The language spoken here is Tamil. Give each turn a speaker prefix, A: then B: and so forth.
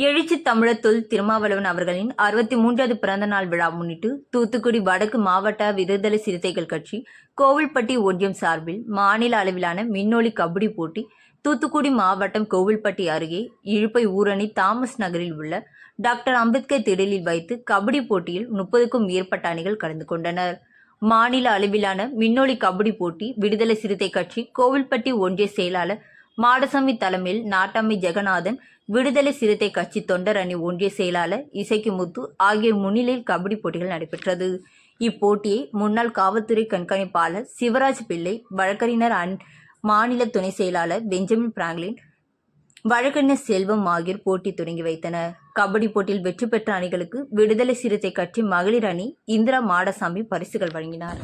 A: எழுச்சி தொல் திருமாவளவன் அவர்களின் அறுபத்தி மூன்றாவது பிறந்த நாள் விழா முன்னிட்டு தூத்துக்குடி வடக்கு மாவட்ட விடுதலை சிறுத்தைகள் கட்சி கோவில்பட்டி ஒன்றியம் சார்பில் மாநில அளவிலான மின்னொலி கபடி போட்டி தூத்துக்குடி மாவட்டம் கோவில்பட்டி அருகே இழுப்பை ஊரணி தாமஸ் நகரில் உள்ள டாக்டர் அம்பேத்கர் திடலில் வைத்து கபடி போட்டியில் முப்பதுக்கும் மேற்பட்ட அணிகள் கலந்து கொண்டனர். மாநில அளவிலான மின்னொலி கபடி போட்டி விடுதலை சிறுத்தை கட்சி கோவில்பட்டி ஒன்றிய செயலாளர் மாடசாமி தலைமையில் நாட்டாமி ஜெகநாதன் விடுதலை சிறுத்தை கட்சி தொண்டர் அணி ஒன்றிய செயலாளர் இசைக்கு முத்து ஆகிய முன்னிலையில் கபடி போட்டிகள் நடைபெற்றது. இப்போட்டியை முன்னாள் காவல்துறை கண்காணிப்பாளர் சிவராஜ் பிள்ளை வழக்கறிஞர் அன் மாநில துணை செயலாளர் பெஞ்சமின் பிராங்க்லின் வழக்கறிஞர் செல்வம் ஆகியோர் போட்டி தொடங்கி வைத்தனர். கபடி போட்டியில் வெற்றி பெற்ற அணிகளுக்கு விடுதலை சிறுத்தை கட்சி மகளிர் அணி இந்திரா மாடசாமி பரிசுகள் வழங்கினார்.